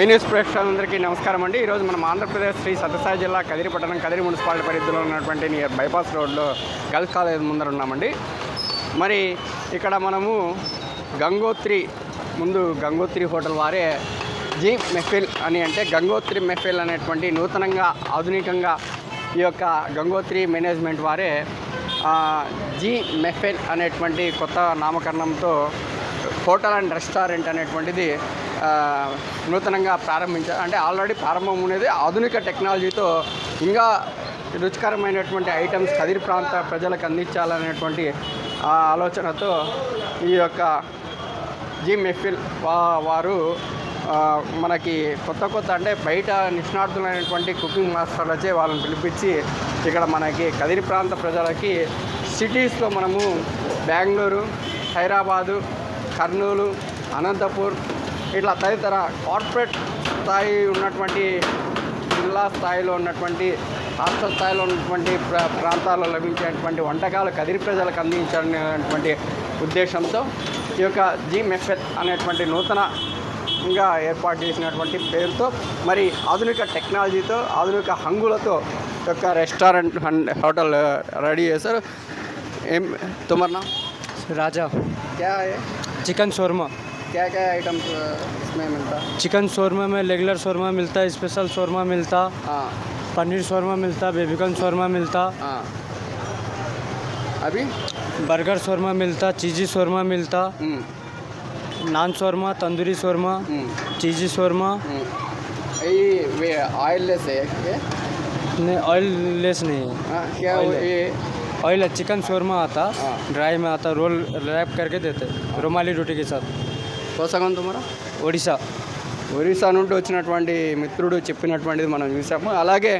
ఏ news ప్రేక్షకులందరికీ నమస్కారం అండి. ఈరోజు మనం ఆంధ్రప్రదేశ్ శ్రీ సత్యసాయి జిల్లా కదిరి పట్టణం కదిరి మున్సిపాలిటీ పరిధిలో ఉన్నటువంటి నియర్ బైపాస్ రోడ్లో గర్ల్స్ కాలేజ్ ముందర ఉన్నామండి. మరి ఇక్కడ మనము గంగోత్రి ముందు గంగోత్రి హోటల్ వారే జీ మెఫిల్ అని అంటే గంగోత్రి మెఫిల్ అనేటువంటి నూతనంగా ఆధునికంగా ఈ యొక్క గంగోత్రి మేనేజ్మెంట్ వారే జీ మెఫెల్ అనేటువంటి కొత్త నామకరణంతో హోటల్ అండ్ రెస్టారెంట్ అనేటువంటిది నూతనంగా ప్రారంభించారు అంటే ఆల్రెడీ ప్రారంభం అనేది ఆధునిక టెక్నాలజీతో ఇంకా రుచికరమైనటువంటి ఐటమ్స్ కదిరి ప్రాంత ప్రజలకు అందించాలనేటువంటి ఆ ఆలోచనతో ఈ యొక్క జీ మెఫిల్ వా వారు మనకి కొత్త కొత్త అంటే బయట నిష్ణాతులైనటువంటి కుకింగ్ మాస్టర్లచే వాళ్ళని పిలిపించి ఇక్కడ మనకి కదిరి ప్రాంత ప్రజలకి సిటీస్లో మనము బెంగళూరు హైదరాబాదు కర్నూలు అనంతపూర్ ఇట్లా తదితర కార్పొరేట్ స్థాయి ఉన్నటువంటి జిల్లా స్థాయిలో ఉన్నటువంటి రాష్ట్ర స్థాయిలో ఉన్నటువంటి ప్రాంతాల్లో లభించేటువంటి వంటకాలు కదిరి ప్రజలకు అందించాలనేటువంటి ఉద్దేశంతో ఈ యొక్క జిమెఫ్ఎత్ అనేటువంటి నూతన ఇంకా ఏర్పాటు చేసినటువంటి పేరుతో మరి ఆధునిక టెక్నాలజీతో ఆధునిక హంగులతో యొక్క రెస్టారెంట్ హోటల్ రెడీ చేశారు. ఏం తుమర్నా రాజా. క్యా चिकन शोरमा। क्या क्या आइटम्स इसमें मिलता? चिकन शोरमा में रेगुलर शोरमा मिलता है स्पेशल शोरमा मिलता हाँ। पनीर शोरमा मिलता बेबिकन शोरमा मिलता हाँ। अभी? बर्गर शोरमा मिलता चीज़ी शोरमा मिलता हम्म, नान शोरमा तंदूरी शोरमा हम्म, चीज़ी शोरमा। हम्म। ये वे ऑयललेस है नहीं ऑयल लेस नहीं है। हाँ, क्या है। ये ऑयल है चिकन शोरमा आता हाँ। ड्राई में आता रोल रैप करके देते रुमाली रोटी के साथ కోసగం తుమరా उड़ीसा ఒరిస్సా నుండి వచ్చినటువంటి మిత్రుడు చెప్పినటువంటిది మనం చూసాము అలాగే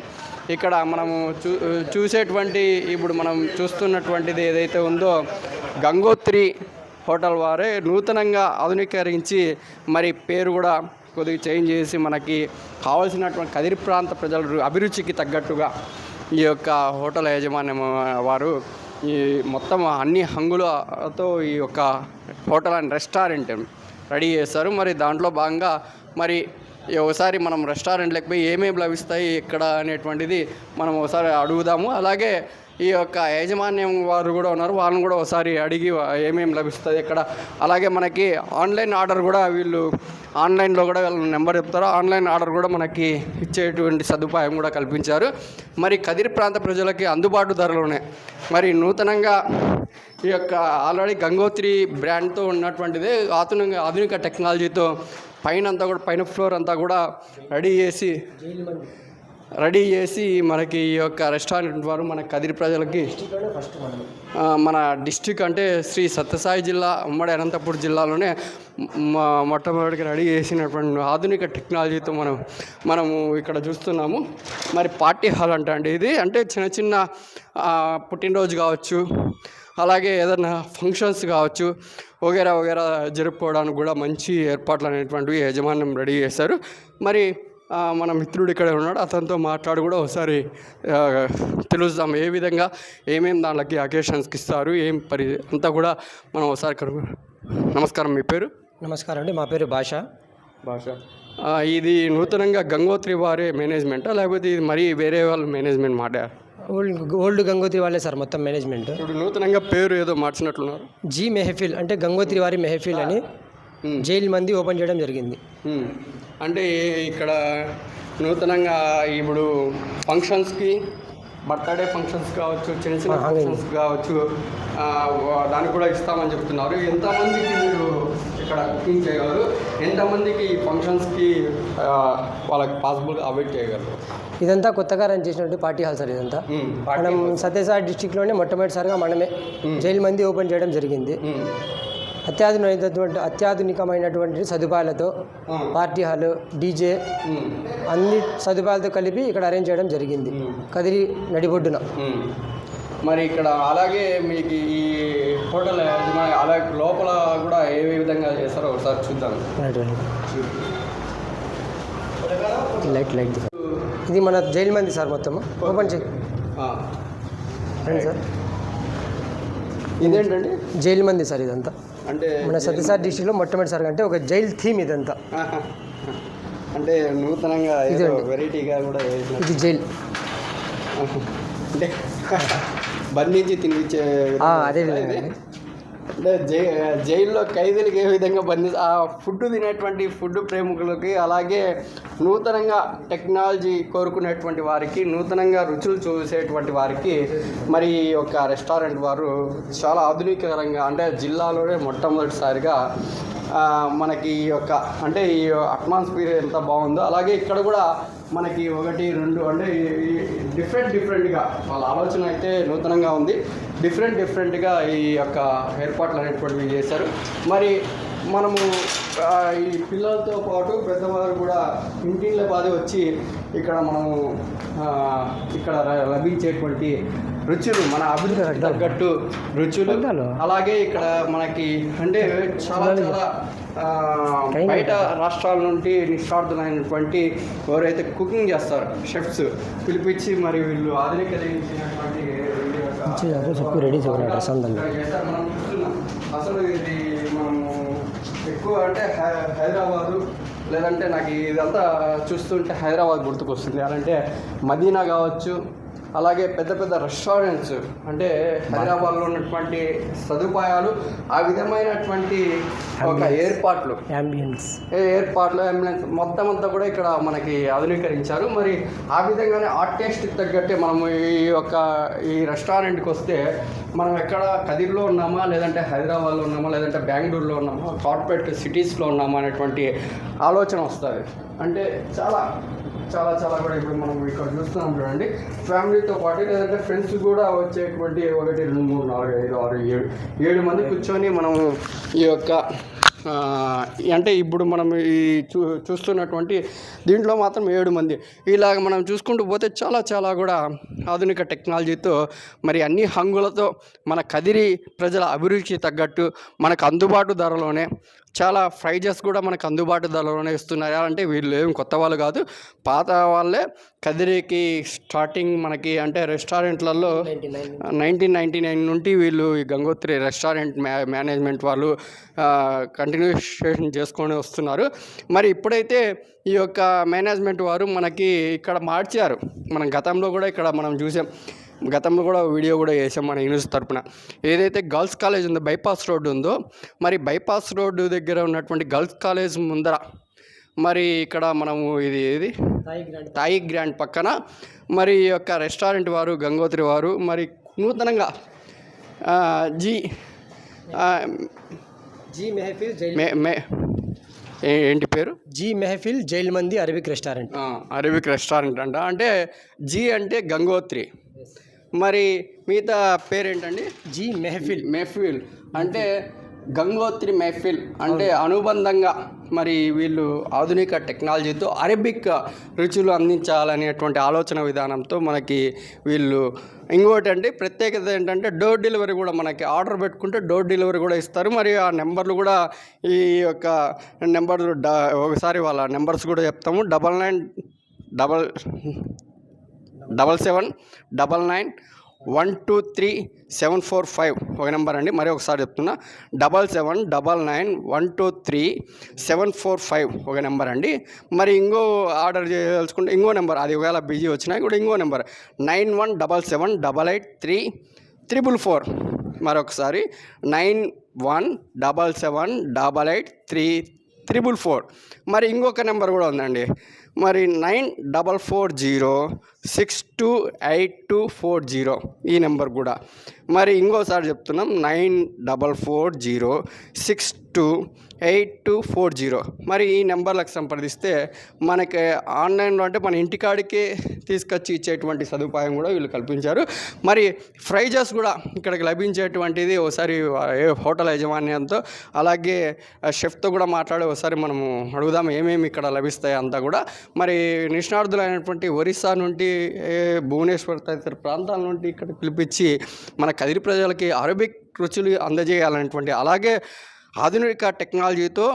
ఇక్కడ మనము చూ చూసేటువంటి ఇప్పుడు మనం చూస్తున్నటువంటిది ఏదైతే ఉందో గంగోత్రి హోటల్ వారే నూతనంగా ఆధునీకరించి మరి పేరు కూడా కొద్దిగా చేంజ్ చేసి మనకి కావాల్సినటువంటి కదిరి ప్రాంత ప్రజల రు- అభిరుచికి తగ్గట్టుగా ఈ యొక్క హోటల్ యాజమాన్యం వారు ఈ మొత్తం అన్ని హంగులతో ఈ యొక్క హోటల్ అండ్ రెస్టారెంట్ రెడీ చేస్తారు మరి దాంట్లో భాగంగా మరి ఈ ఒకసారి మనం రెస్టారెంట్లకు పోయి ఏమేమి లభిస్తాయి ఇక్కడ అనేటువంటిది మనం ఒకసారి అడుగుదాము. అలాగే ఈ యొక్క యాజమాన్యం వారు కూడా ఉన్నారు. వాళ్ళని కూడా ఒకసారి అడిగి ఏమేమి లభిస్తుంది ఇక్కడ అలాగే మనకి ఆన్లైన్ ఆర్డర్ కూడా వీళ్ళు ఆన్లైన్లో కూడా వీళ్ళ నెంబర్ చెప్తారు. ఆన్లైన్ ఆర్డర్ కూడా మనకి ఇచ్చేటువంటి సదుపాయం కూడా కల్పించారు. మరి కదిరి ప్రాంత ప్రజలకి అందుబాటు ధరలోనే మరి నూతనంగా ఈ యొక్క ఆల్రెడీ గంగోత్రి బ్రాండ్తో ఉన్నటువంటిదే ఆధునిక ఆధునిక టెక్నాలజీతో పైన అంతా కూడా పైన ఫ్లోర్ అంతా కూడా రెడీ చేసి రెడీ చేసి మనకి ఈ యొక్క రెస్టారెంట్ వారు మన కదిరి ప్రజలకి మన డిస్టిక్ అంటే శ్రీ సత్యసాయి జిల్లా ఉమ్మడి అనంతపూర్ జిల్లాలోనే మొట్టమొదటికి మొట్టమొదటిగా రెడీ చేసినటువంటి ఆధునిక టెక్నాలజీతో మనం మనము ఇక్కడ చూస్తున్నాము. మరి పార్టీ హాల్ అంట అండి ఇది. అంటే చిన్న చిన్న పుట్టినరోజు కావచ్చు అలాగే ఏదైనా ఫంక్షన్స్ కావచ్చు వగేరా వగేరా జరుపుకోవడానికి కూడా మంచి ఏర్పాట్లు అనేటువంటివి యజమాన్యం రెడీ చేశారు. మరి మన మిత్రుడు ఇక్కడ ఉన్నాడు. అతనితో మాట్లాడి కూడా ఒకసారి తెలుస్తాం ఏ విధంగా ఏమేమి దానికి అకేషన్స్కి ఇస్తారు ఏం పరి అంతా కూడా మనం ఒకసారి కనుగొ నమస్కారం. మీ పేరు? నమస్కారం అండి. మా పేరు భాష. భాష. ఇది నూతనంగా గంగోత్రి వారే మేనేజ్మెంటా? లేకపోతే ఇది మరీ వేరే వాళ్ళ మేనేజ్మెంట్ మాట? ఓల్డ్ ఓల్డ్ గంగోత్రి వాళ్ళే సార్ మొత్తం మేనేజ్మెంట్. ఇప్పుడు నూతనంగా పేరు ఏదో మార్చినట్లున్నారు. జీ మెహఫిల్ అంటే గంగోత్రి వారి మెహఫిల్ అని. జైలు మంది ఓపెన్ చేయడం జరిగింది. అంటే ఇక్కడ నూతనంగా ఇప్పుడు ఫంక్షన్స్కి బర్త్డే ఫంక్షన్స్ కావచ్చు చిన్న చిన్న ఫంక్షన్స్ కావచ్చు దానికి కూడా ఇస్తామని చెప్తున్నారు. ఎంతమందికి మీరు ఇక్కడ కుకింగ్ చేయగలరు? ఎంతమందికి ఈ ఫంక్షన్స్కి వాళ్ళకి పాసిబుల్ అవాయిడ్ చేయగలరు? ఇదంతా కొత్తగా రన్ చేసినటువంటి పార్టీ హాల్ సార్ ఇదంతా. మనం సత్యసాయి డిస్టిక్లోనే మొట్టమొదటిసారిగా మనమే జైలు మంది ఓపెన్ చేయడం జరిగింది. మ్మ్. అత్యాధునికమైనటువంటి అత్యాధునికమైనటువంటి సదుపాయాలతో. Party hall DJ. అన్ని సదుపాయాలతో కలిపి ఇక్కడ అరేంజ్ చేయడం జరిగింది. కదిరి నడిబొడ్డున. మరి ఇక్కడ అలాగే మీకు ఈ హోటల్ అలాగే లోపల కూడా ఏ విధంగా చేస్తారో ఒకసారి చూద్దాం. లైట్ లైట్ ఇది మన జైలు మంది సార్ మొత్తం. ఓపెన్ చేయి. ఆ. రండి సార్. ఇదేంటండి? జైలు మంది సార్ ఇదంతా. అంటే మన సత్యసాయి డిస్టిక్లో మొట్టమొదటిసారిగా అంటే ఒక జైల్ థీమ్ ఇదంతా. అంటే నూతనంగా వెరైటీగా కూడా ఇది జైల్ అంటే బంధించి తినిపించే అదే చేస్తారా విధంగా ఇది? అంటే జై జైల్లో ఖైదీలకు ఏ విధంగా బంధి ఆ ఫుడ్ తినేటువంటి ఫుడ్ ప్రేమికులకి అలాగే నూతనంగా టెక్నాలజీ కోరుకునేటువంటి వారికి నూతనంగా రుచులు చూసేటువంటి వారికి మరి ఈ యొక్క రెస్టారెంట్ వారు చాలా ఆధునికరంగా అంటే జిల్లాలోనే మొట్టమొదటిసారిగా మనకి ఈ యొక్క అంటే ఈ అట్మాస్ఫియర్ ఎంత బాగుందో అలాగే ఇక్కడ కూడా మనకి ఒకటి రెండు అంటే డిఫరెంట్ డిఫరెంట్గా వాళ్ళ ఆలోచన అయితే నూతనంగా ఉంది. డిఫరెంట్ డిఫరెంట్గా ఈ యొక్క ఏర్పాట్లు అనేటువంటివి చేశారు. మరి మనము ఈ పిల్లలతో పాటు పెద్దవారు కూడా ఇంటిళ్ళ బాధ వచ్చి ఇక్కడ మనము ఇక్కడ లభించేటువంటి రుచులు మన అభివృద్ధి తగ్గట్టు రుచులు. అలాగే ఇక్కడ మనకి అంటే చాలా చాలా బయట రాష్ట్రాల నుండి నిష్ణార్థులైనటువంటి ఎవరైతే కుకింగ్ చేస్తారు షెఫ్స్ పిలిపించి మరి వీళ్ళు ఆధునికరించినటువంటి వీళ్ళ యొక్క రెడీ చెప్పిన డ్రెస్ అందరినీ అసలు ఇది మనము ఎక్కువ అంటే హై- హైదరాబాదు లేదంటే నాకు ఇదంతా చూస్తుంటే హైదరాబాద్ గుర్తుకొస్తుంది. అలాంటే మదీనా కావచ్చు అలాగే పెద్ద పెద్ద రెస్టారెంట్స్ అంటే హైదరాబాద్లో ఉన్నటువంటి సదుపాయాలు ఆ విధమైనటువంటి ఒక ఏర్పాట్లు. అంబియన్స్ ఏ ఏర్పాట్లు అంబులెన్స్ మొత్తం అంతా కూడా ఇక్కడ మనకి ఆధునీకరించారు మరి ఆ విధంగానే ఆ టేస్ట్కి తగ్గట్టే మనము ఈ యొక్క ఈ రెస్టారెంట్కి వస్తే మనం ఎక్కడ కదిర్లో ఉన్నామా లేదంటే హైదరాబాద్లో ఉన్నామా లేదంటే బెంగళూరులో ఉన్నామా కార్పొరేట్ సిటీస్లో ఉన్నామా అనేటువంటి ఆలోచన వస్తుంది. అంటే చాలా చాలా చాలా కూడా ఇప్పుడు మనం ఇక్కడ చూస్తున్నాం చూడండి. ఫ్యామిలీతో పాటు లేదంటే ఫ్రెండ్స్ కూడా వచ్చేటువంటి ఒకటి రెండు మూడు నాలుగు ఐదు ఆరు ఏడు ఏడు మంది కూర్చొని మనము ఈ యొక్క అంటే ఇప్పుడు మనం ఈ చూ చూస్తున్నటువంటి దీంట్లో మాత్రం ఏడు మంది. ఇలాగ మనం చూసుకుంటూ పోతే చాలా చాలా కూడా ఆధునిక టెక్నాలజీతో మరి అన్ని హంగులతో మన కదిరి ప్రజల అభిరుచికి తగ్గట్టు మనకు అందుబాటు ధరలోనే చాలా ప్రైజెస్ కూడా మనకు అందుబాటు ధరలోనే ఇస్తున్నారు? అంటే వీళ్ళు ఏం కొత్త వాళ్ళు కాదు. పాత వాళ్ళే కదిరికి స్టార్టింగ్ మనకి అంటే రెస్టారెంట్లలో నైన్టీన్ నైన్టీ నైన్ నుండి వీళ్ళు ఈ గంగోత్రి రెస్టారెంట్ మ్యా మేనేజ్మెంట్ వాళ్ళు కంటిన్యూషన్ చేసుకొని వస్తున్నారు. మరి ఇప్పుడైతే ఈ యొక్క మేనేజ్మెంట్ వారు మనకి ఇక్కడ మార్చారు. మనం గతంలో కూడా ఇక్కడ మనం చూసాం. గతంలో కూడా వీడియో కూడా చేసాం మన యూనివర్స్ తరపున. ఏదైతే గర్ల్స్ కాలేజ్ ఉందో బైపాస్ రోడ్డు ఉందో మరి బైపాస్ రోడ్డు దగ్గర ఉన్నటువంటి గర్ల్స్ కాలేజ్ ముందర మరి ఇక్కడ మనము ఇది ఏది? తాయి గ్రాండ్. పక్కన మరి యొక్క రెస్టారెంట్ వారు గంగోత్రి వారు మరి నూతనంగా జీ జీ మెహఫిల్ ఏంటి పేరు? జీ మెహఫిల్ జైల్ మంది అరబిక్ రెస్టారెంట్. అరబిక్ రెస్టారెంట్ అంట. అంటే జీ అంటే గంగోత్రి. మరి మిగతా పేరేంటండి? జీ మెహఫిల్. మెహఫిల్. అంటే గంగోత్రి మెహఫిల్. అంటే అనుబంధంగా మరి వీళ్ళు ఆధునిక టెక్నాలజీతో అరబిక్ రుచులు అందించాలనేటువంటి ఆలోచన విధానంతో మనకి వీళ్ళు ఇంకోటి అంటే ప్రత్యేకత ఏంటంటే డోర్ డెలివరీ కూడా మనకి ఆర్డర్ పెట్టుకుంటే డోర్ డెలివరీ కూడా ఇస్తారు. మరి ఆ నెంబర్లు కూడా ఈ యొక్క నెంబర్ ఒకసారి వాళ్ళ నెంబర్స్ కూడా చెప్తాము. Double nine double double seven double nine one two three seven four five. ఒక నెంబర్ అండి మరి ఒకసారి చెప్తున్నా. Double seven double nine one two three seven four five. ఒక నెంబర్ అండి. మరి ఇంకో ఆర్డర్ చేయదలుచుకుంటే ఇంకో నెంబర్. అది ఒకవేళ బిజీ వచ్చినా కూడా ఇంకో number. Nine one double seven double eight three triple four. మరొకసారి. Nine one double seven double eight three triple four. మరి ఇంకొక నెంబర్ కూడా ఉందండి. మరి nine double four zero six two eight two four zero ఈ నెంబర్ కూడా. మరి ఇంకోసారి చెప్తున్నాం nine double four zero six two eight two four zero. మరి ఈ నెంబర్లకు సంప్రదిస్తే మనకి ఆన్లైన్లో అంటే మన ఇంటికాడికే తీసుకొచ్చి ఇచ్చేటువంటి సదుపాయం కూడా వీళ్ళు కల్పించారు. మరి ఫ్రైజెస్ కూడా ఇక్కడికి లభించేటువంటిది ఒకసారి హోటల్ యాజమాన్యంతో అలాగే షెఫ్తో కూడా మాట్లాడి ఒకసారి మనము అడుగుదాం ఏమేమి ఇక్కడ లభిస్తాయి అంతా కూడా. మరి నిష్ణార్థులైనటువంటి ఒరిస్సా నుండి భువనేశ్వర్ తదితర ప్రాంతాల నుండి ఇక్కడ పిలిపించి మన కదిరి ప్రజలకి అరబిక్ రుచులు అందజేయాలనేటువంటి అలాగే ఆధునిక టెక్నాలజీతో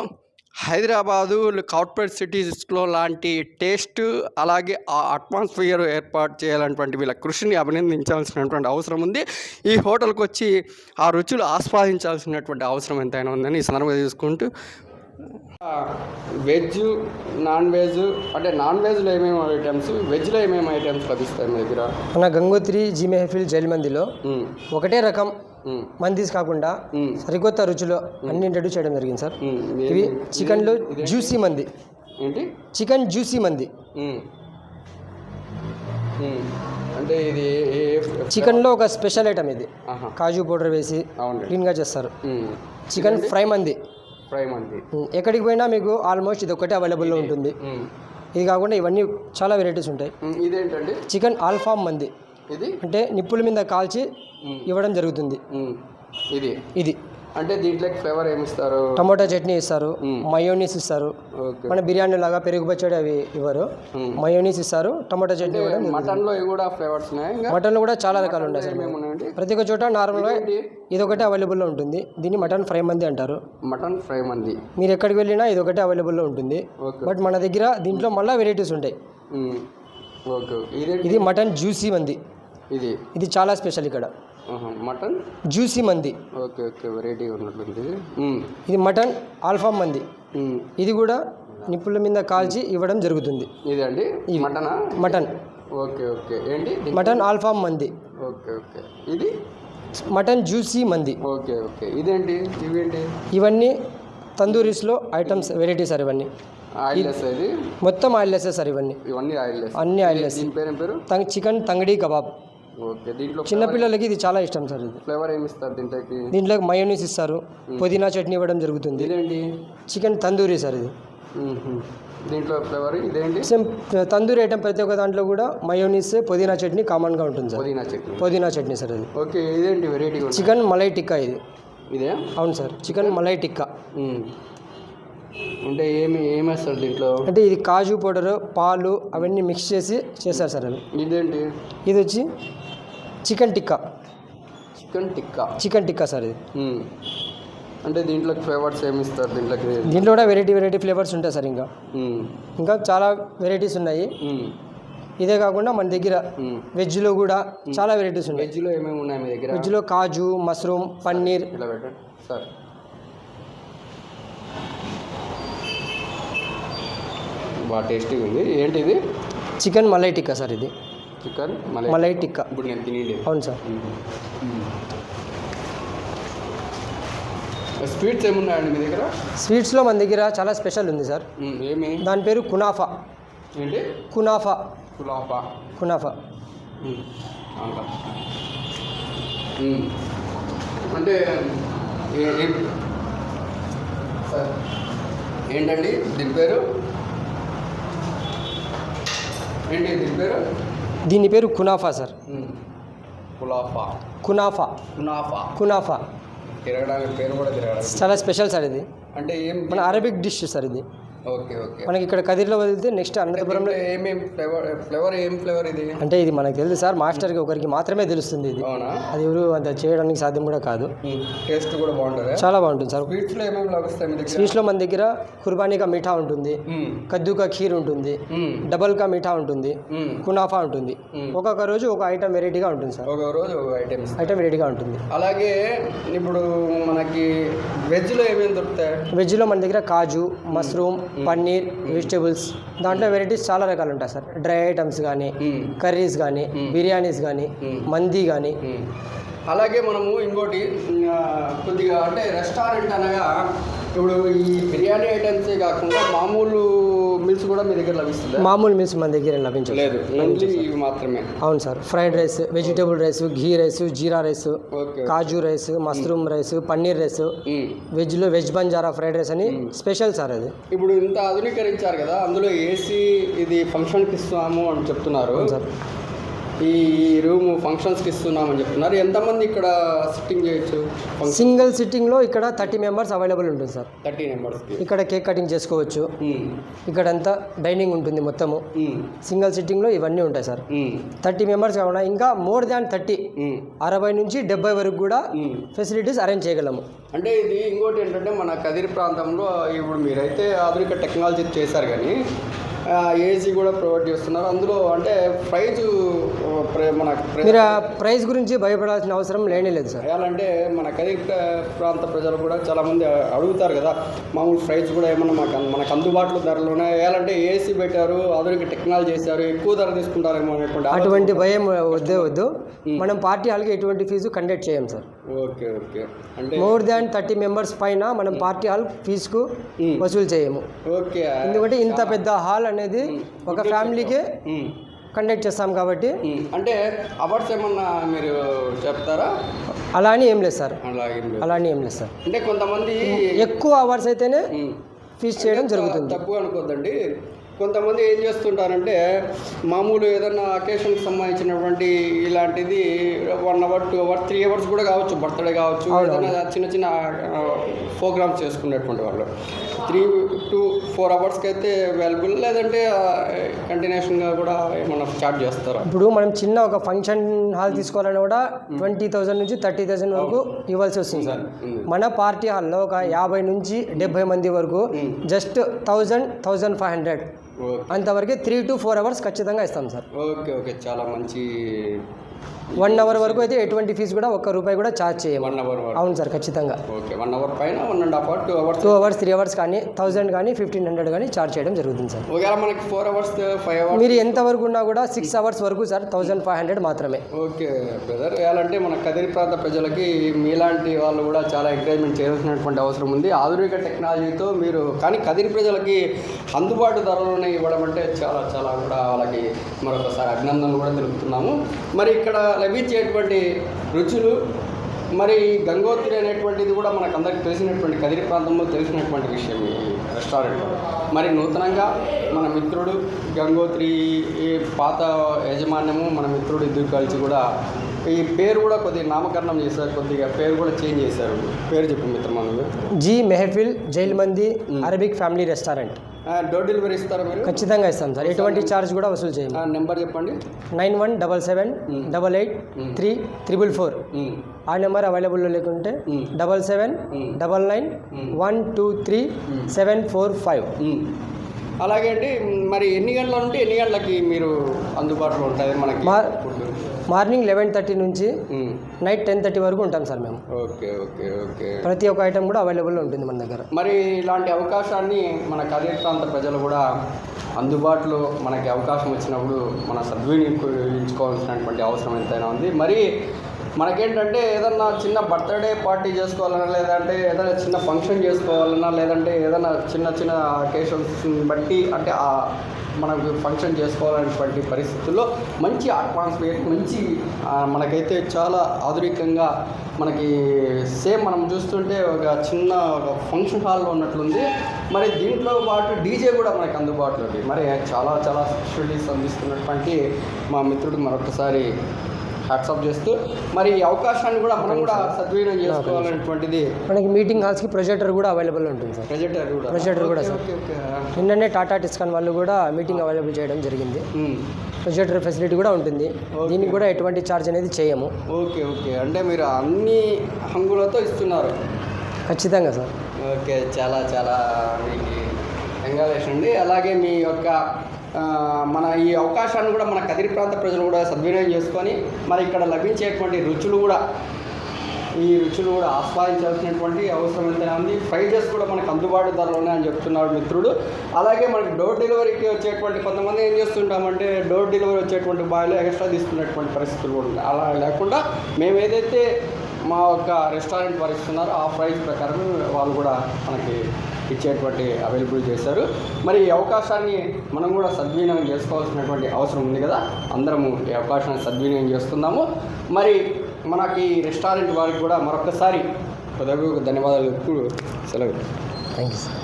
హైదరాబాదు కార్పొరేట్ సిటీస్లో లాంటి టేస్ట్ అలాగే ఆ అట్మాస్ఫియర్ ఏర్పాటు చేయాలన్నటువంటి వీళ్ళ కృషిని అభినందించాల్సినటువంటి అవసరం ఉంది ఈ హోటల్కి వచ్చి ఆ రుచులు ఆస్వాదించాల్సినటువంటి అవసరం ఎంతైనా ఉందని ఈ సందర్భంగా తీసుకుంటూ వెజ్ నాన్ వెజ్ అంటే నాన్ వెజ్లో ఏమేమి ఐటమ్స్ వెజ్లో ఏమేమి ఐటమ్స్ లభిస్తాయి మీ దగ్గర మన గంగోత్రి జీ మెహఫిల్ జైల్ మందిలో. ఒకటే రకం. మందీస్ కాకుండా. సరికొత్త రుచిలో అన్ని ఇంట్రడ్యూస్ చేయడం జరిగింది సార్. ఇవి చికెన్లో? జ్యూసీ మంది. ఏంటి? చికెన్ జ్యూసీ మంది. అంటే ఇది చికెన్లో ఒక స్పెషల్ ఐటమ్ ఇది. కాజు పౌడర్ వేసి క్లీన్గా చేస్తారు. చికెన్ ఫ్రై మంది. ఫ్రై మంది. ఎక్కడికి పోయినా మీకు ఆల్మోస్ట్ ఇది ఒకటే అవైలబుల్లో ఉంటుంది. ఇది కాకుండా ఇవన్నీ చాలా వెరైటీస్ ఉంటాయి. చికెన్ ఆల్ఫామ్ మంది. ఇది? అంటే నిప్పుల మీద కాల్చి. ఇవ్వడం జరుగుతుంది. ఇది? ఇది. అంటే దీంట్లోకి ఫ్లేవర్ ఏమి ఇస్తారు టమోటా చట్నీ ఇస్తారు. మయోనీస్ ఇస్తారు. మన బిర్యానీ లాగా పెరుగు పచ్చడి అవి ఇవ్వరు. మయోనీస్ ఇస్తారు టమోటా చట్నీ మటన్లో ఇవి కూడా ఫ్లేవర్స్ ఇంకా? మటన్లో కూడా చాలా రకాలు ఉన్నాయి సార్ ప్రతి ఒక్క చోట నార్మల్గా ఏంటి? ఇది ఒకటే అవైలబుల్లో ఉంటుంది. దీన్ని మటన్ ఫ్రై మంది అంటారు. మటన్ ఫ్రై మంది. మీరు ఎక్కడికి వెళ్ళినా ఇది ఒకటే అవైలబుల్లో ఉంటుంది. ఓకే. బట్ మన దగ్గర దీంట్లో మళ్ళీ వెరైటీస్ ఉంటాయి. ఇది మటన్ జ్యూసీ మంది. ఇది? ఇది చాలా స్పెషల్ ఇక్కడ. మటన్? జ్యూసీ మంది. ఓకే ఓకే వెరైటీ ఉన్నట్లుంది మ్మ్. ఇది మటన్ ఆల్ఫామ్ మంది. ఇది కూడా నిప్పుల మీద కాల్చి ఇవ్వడం జరుగుతుంది. ఇదండి మటనా? మటన్. Okay okay. ఏంటి? మటన్ ఆల్ఫామ్ మంది. Okay okay. ఇది? మటన్ జ్యూసీ మంది. Okay okay. ఇదేంటి? ఇవేంటి? ఇవన్నీ తందూరీస్లో ఐటమ్స్ వెరైటీ సార్ ఇవన్నీ. ఇది? మొత్తం ఆయిల్లెస్ సార్ ఇవన్నీ. ఇవన్నీ ఆయిల్లెస్. అన్ని దీని పేరు ఏం పేరు? తంగ్ చికెన్ తంగడి కబాబ్. ఓకే దీంట్లో చిన్నపిల్లలకి ఇది చాలా ఇష్టం సార్ ఇది. ఫ్లేవర్ ఏమి ఇస్తారు దీంట్లోకి? దీంట్లో మయోనీస్ ఇస్తారు పుదీనా చట్నీ ఇవ్వడం జరుగుతుంది. ఇదేంటి? చికెన్ తందూరి సార్ ఇది. దీంట్లో ఫ్లేవర్ ఇదేంటి? సేమ్ తందూరి ఐటమ్ ప్రతి ఒక్క దాంట్లో కూడా మయోనీస్ పుదీనా చట్నీ కామన్గా ఉంటుంది సార్. పుదీనా చట్నీ. పుదీనా చట్నీ సార్ ఇది ఓకే ఇదేంటి వెరైటీ చికెన్ మలై టిక్కా ఇది. ఇదే? అవును సార్ చికెన్ మలై టిక్కా. అంటే ఏమి ఏమేస్తారు దీంట్లో? అంటే ఇది కాజు పౌడర్ పాలు అవన్నీ మిక్స్ చేసి చేస్తారు సార్ అవి ఇదేంటి? ఇది వచ్చి chicken tikka. Chicken tikka. Chicken tikka sir ఇది. అంటే దీంట్లోకి ఫ్లేవర్స్ ఏమి ఇస్తారు? దీంట్లోకి దీంట్లో కూడా వెరైటీ వెరైటీ ఫ్లేవర్స్ ఉంటాయి సార్ ఇంకా. ఇంకా చాలా వెరైటీస్ ఉన్నాయి. ఇదే కాకుండా మన దగ్గర. వెజ్లో కూడా చాలా వెరైటీస్ ఉన్నాయి. వెజ్లో ఏమేమి ఉన్నాయి మీ దగ్గర? వెజ్లో కాజు మష్రూమ్ పన్నీర్. ఇలా పెట్టండి. సార్. బాగా టేస్టీగా ఉంది ఏంటి ఇది చికెన్ మలై టిక్కా సార్ ఇది. చికెన్ మలై టిక్కా. ఇప్పుడు నేను తినేది. అవును సార్. స్వీట్స్ ఏమున్నాయండి మీ దగ్గర? స్వీట్స్లో మన దగ్గర చాలా స్పెషల్ ఉంది సార్. ఏమి? దాని పేరు కునాఫా. ఏంటి? కునాఫా. కునాఫా. మ్మ్. అంట ఏంటండి దీని పేరు? ఏంటి దీని పేరు? దీని పేరు కునాఫా సార్. కులాఫా కునాఫా. కునాఫా. కునాఫా. తిరగడానికి పేరు కూడా తిరగడానికి చాలా స్పెషల్ సార్ ఇది. అంటే ఏం మన అరబిక్ డిష్ సార్ ఇది. Okay okay. మనకి ఇక్కడ కదిరిలో వదిలితే నెక్స్ట్ అనంతపురంలో ఏమేం ఫ్లేవర్ ఫ్లేవర్ ఏం ఫ్లేవర్ ఇది? అంటే ఇది మనకు తెలుసు సార్ మాస్టర్కి ఒకరికి మాత్రమే తెలుస్తుంది ఇది. అవునా? అది ఎవరు అంత చేయడానికి సాధ్యం కూడా కాదు. టేస్ట్ కూడా బాగుంటుందా? చాలా బాగుంటుంది సార్. స్వీట్స్లో ఏమేమి లభిస్తాయి స్వీట్స్లో మన దగ్గర కుర్బానీకా మీఠా ఉంటుంది. కద్దుకా ఖీర్ ఉంటుంది. డబల్ కా మీఠా ఉంటుంది. కునాఫా ఉంటుంది. ఒక్కొక్క రోజు ఒక ఐటమ్ వెరైటీగా ఉంటుంది సార్. రోజు ఒక ఐటమ్ వెరైటీగా ఉంటుంది. అలాగే ఇప్పుడు మనకి వెజ్లో ఏమేమి దొరుకుతాయి? వెజ్లో మన దగ్గర కాజు మష్రూమ్ పన్నీర్ వెజిటేబుల్స్ దాంట్లో వెరైటీస్ చాలా రకాలు ఉంటాయి సార్ డ్రై ఐటమ్స్ కానీ. కర్రీస్ కానీ బిర్యానీస్ కానీ. మందీ కానీ. అలాగే మనము ఇంకోటి కొద్దిగా అంటే రెస్టారెంట్ అనగా ఇప్పుడు ఈ బిర్యానీ ఐటమ్సే కాకుండా మామూలు మిల్స్ కూడా మీ దగ్గర లభిస్తుందా? మామూలు మీల్స్ మన దగ్గర లభించదు లేదు ఇవి మాత్రమే. అవును sir fried rice vegetable rice ghee rice jeera rice కాజు rice mushroom rice paneer rice. వెజ్లో వెజ్ బంజారా ఫ్రైడ్ రైస్ అని స్పెషల్ సార్ అది. ఇప్పుడు ఇంత ఆధునీకరించారు కదా అందులో ఏసీ ఇది ఫంక్షన్కి ఇస్తున్నాము అని చెప్తున్నారు. సార్. ఈ రూమ్ ఫంక్షన్స్కి ఇస్తున్నామని చెప్తున్నారు. ఎంతమంది ఇక్కడ సిట్టింగ్ చేయొచ్చు? సింగిల్ సిట్టింగ్లో ఇక్కడ థర్టీ మెంబర్స్ అవైలబుల్ ఉంటుంది సార్. థర్టీ మెంబర్స్కి. ఇక్కడ కేక్ కటింగ్ చేసుకోవచ్చు. ఇక్కడంతా డైనింగ్ ఉంటుంది మొత్తము. సింగిల్ సిట్టింగ్లో ఇవన్నీ ఉంటాయి సార్. థర్టీ మెంబర్స్ కాకుండా ఇంకా మోర్ దాన్ థర్టీ. అరవై నుంచి డెబ్బై వరకు కూడా ఫెసిలిటీస్ అరేంజ్ చేయగలము. అంటే ఇది ఇంకోటి ఏంటంటే మన కదిరి ప్రాంతంలో ఇప్పుడు మీరైతే ఆధునిక టెక్నాలజీ చేశారు కానీ ఏసీ కూడా ప్రొవైడ్ చేస్తున్నారు. అందులో అంటే ప్రైజ్ మన మీరు ఆ ప్రైస్ గురించి భయపడాల్సిన అవసరం లేనే లేదు సార్. వేయాలంటే మన ప్ర- ప్రాంత ప్రజలు కూడా చాలామంది అడుగుతారు కదా మామూలు ప్రైస్ కూడా ఏమన్నా మాకు మనకు అందుబాటులో ధరలోనే వేయాలంటే ఏసీ పెట్టారు ఆధునిక టెక్నాలజీ చేశారు ఎక్కువ ధర తీసుకుంటారేమో అనేటువంటి. అటువంటి భయం వద్దే వద్దు. మనం పార్టీ హాల్కి ఎటువంటి ఫీజు కండక్ట్ చేయం సార్. Okay okay. అంటే మోర్ దాన్ థర్టీ మెంబర్స్ పైన మనం పార్టీ హాల్ ఫీజుకు. వసూలు చేయము. ఓకే. ఎందుకంటే ఇంత పెద్ద హాల్ అనేది ఒక ఫ్యామిలీకే. కండక్ట్ చేస్తాం కాబట్టి. అంటే అవార్డ్స్ ఏమన్నా మీరు చెప్తారా అలా అని ఏం లేదు సార్. అలా అని ఏం లేదు సార్ అంటే కొంతమంది ఎక్కువ అవర్స్ అయితేనే. ఫీజు చేయడం జరుగుతుంది తప్పు అనుకోద్దండి కొంతమంది ఏం చేస్తుంటారంటే మామూలు ఏదన్నా అకేషన్కి సంబంధించినటువంటి ఇలాంటిది one hour two hour three hours కూడా కావచ్చు బర్త్డే కావచ్చు ఏదైనా చిన్న చిన్న ప్రోగ్రామ్స్ చేసుకునేటువంటి వాళ్ళు. త్రీ టు ఫోర్ అవర్స్కి అయితే అవైలబుల్ లేదంటే కంటిన్యూషన్గా కూడా ఏమన్నా స్టార్ట్ చేస్తారా? ఇప్పుడు మనం చిన్న ఒక ఫంక్షన్ హాల్ తీసుకోవాలన్నా కూడా ట్వంటీ థౌసండ్ నుంచి థర్టీ థౌసండ్ వరకు ఇవ్వాల్సి వస్తుంది సార్. మన పార్టీ హాల్లో ఒక యాభై నుంచి డెబ్బై మంది వరకు just thousand thousand five hundred అంతవరకు త్రీ టు ఫోర్ అవర్స్ ఖచ్చితంగా ఇస్తాం సార్. Okay okay. చాలా మంచి వన్ అవర్ వరకు అయితే ఎటువంటి ఫీజు కూడా ఒక్క రూపాయి కూడా ఛార్జ్ చేయము. వన్ అవర్ అవును సార్ ఖచ్చితంగా. ఓకే వన్ అవర్ పైన one and half hour two hours two hours three hours కానీ థౌజండ్ కానీ ఫిఫ్టీన్ హండ్రెడ్ కానీ ఛార్జ్ చేయడం జరుగుతుంది సార్. ఒకవేళ మనకి ఫోర్ అవర్స్ ఫైవ్ అవర్స్ మీరు ఎంత వరకు ఉన్నా కూడా సిక్స్ అవర్స్ వరకు సార్ థౌజండ్ ఫైవ్ హండ్రెడ్ మాత్రమే. ఓకే బ్రదర్ వేయాలంటే మన కదిరి ప్రాంత ప్రజలకి మీలాంటి వాళ్ళు కూడా చాలా ఎంకరేజ్మెంట్ చేయాల్సినటువంటి అవసరం ఉంది. ఆధునిక టెక్నాలజీతో మీరు కానీ కదిరి ప్రజలకి అందుబాటు ధరలోనే ఇవ్వడం అంటే చాలా చాలా కూడా వాళ్ళకి మరొకసారి అభినందనలు కూడా తెలుపుతున్నాము. మరి ఇక్కడ లభించేటువంటి రుచులు మరి గంగోత్రి అనేటువంటిది కూడా మనకు అందరికి తెలిసినటువంటి కదిరి ప్రాంతంలో తెలిసినటువంటి విషయం ఈ రెస్టారెంట్. మరి నూతనంగా మన మిత్రుడు గంగోత్రి ఈ పాత యజమాన్యము మన మిత్రుడు ఇద్దరు కలిసి కూడా ఈ పేరు కూడా కొద్దిగా నామకరణం చేశారు కొద్దిగా పేరు కూడా చేంజ్ చేశారు. పేరు చెప్పు మిత్రమా జీ మెహఫిల్ జైల్ మంది Arabic family restaurant. Door delivery ఇస్తారా మీరు? ఖచ్చితంగా ఇస్తాం సార్. ఎటువంటి ఛార్జ్ కూడా వసూలు చేయము. నెంబర్ చెప్పండి. Nine one double seven double eight three triple four. ఆ నెంబర్ అవైలబుల్లో లేకుంటే. Double seven. Double nine one two three seven four five. అలాగే అండి మరి ఎన్ని గంటల నుండి ఎన్ని గంటలకి మీరు అందుబాటులో ఉంటుంది మనకి మార్నింగ్ లెవెన్ థర్టీ నుంచి నైట్ టెన్ థర్టీ వరకు ఉంటాం సార్ మేము. Okay okay okay. ప్రతి ఒక్క ఐటెం కూడా అవైలబుల్లో ఉంటుంది మన దగ్గర. మరి ఇలాంటి అవకాశాన్ని మన కదిరి ప్రాంత ప్రజలు కూడా అందుబాటులో మనకి అవకాశం వచ్చినప్పుడు మన సద్వినియోగించుకోవాల్సినటువంటి అవసరం ఎంతైనా ఉంది. మరి మనకేంటంటే ఏదన్నా చిన్న బర్త్డే పార్టీ చేసుకోవాలన్నా లేదంటే ఏదైనా చిన్న ఫంక్షన్ చేసుకోవాలన్నా లేదంటే ఏదైనా చిన్న చిన్న అకేషన్స్ బట్టి అంటే ఆ మనకు ఫంక్షన్ చేసుకోవాలనేటువంటి పరిస్థితుల్లో మంచి అట్మాస్ఫియర్ మంచి మనకైతే చాలా ఆధునికంగా మనకి సేమ్ మనం చూస్తుంటే ఒక చిన్న ఒక ఫంక్షన్ హాల్లో ఉన్నట్లుంది. మరి దీంట్లో పాటు డీజే కూడా మనకి అందుబాటులో ఉంది. మరి చాలా చాలా ఫెసిలిటీస్ అందిస్తున్నటువంటి మా మిత్రుడు మరొకసారి హ్యాట్సాప్ చేస్తూ మరి ఈ అవకాశాన్ని కూడా మనం కూడా సద్వినియోగం చేసుకోవాలనేటువంటిది మనకి మీటింగ్ హాల్స్కి ప్రొజెక్టర్ కూడా అవైలబుల్ ఉంటుంది సార్. ప్రొజెక్టర్ కూడా. ప్రొజెక్టర్ కూడా సార్. నిన్ననే టాటా టిస్కాన్ వాళ్ళు కూడా మీటింగ్ అవైలబుల్ చేయడం జరిగింది. ప్రొజెక్టర్ ఫెసిలిటీ కూడా ఉంటుంది. దీనికి కూడా ఎటువంటి ఛార్జ్ అనేది చేయము. ఓకే ఓకే అంటే మీరు అన్ని హంగులతో ఇస్తున్నారు. ఖచ్చితంగా సార్. ఓకే చాలా చాలా మీకు అండి అలాగే మీ యొక్క మన ఈ అవకాశాన్ని కూడా మన కదిరి ప్రాంత ప్రజలు కూడా సద్వినియోగం చేసుకొని మరి ఇక్కడ లభించేటువంటి రుచులు కూడా ఈ రుచులు కూడా ఆస్వాదించాల్సినటువంటి అవసరం ఎంతైనా ఉంది. ప్రైజెస్ కూడా మనకు అందుబాటు ధరలోనే అని చెప్తున్నాడు మిత్రుడు. అలాగే మనకి డోర్ డెలివరీకి వచ్చేటువంటి కొంతమంది ఏం చేస్తుంటామంటే డోర్ డెలివరీ వచ్చేటువంటి బాయ్లో ఎక్స్ట్రా తీసుకునేటువంటి పరిస్థితులు కూడా అలా లేకుండా మేము ఏదైతే మా యొక్క రెస్టారెంట్ వారు ఇస్తున్నారో ఆ ప్రైస్ ప్రకారం వాళ్ళు కూడా మనకి ఇచ్చేటువంటి అవైలబుల్ చేశారు. మరి ఈ అవకాశాన్ని మనం కూడా సద్వినియోగం చేసుకోవాల్సినటువంటి అవసరం ఉంది కదా? అందరము ఈ అవకాశాన్ని సద్వినియోగం చేస్తున్నాము. మరి మనకి రెస్టారెంట్ వారికి కూడా మరొకసారి ధన్యవాదాలు సెలవు. Thank you sir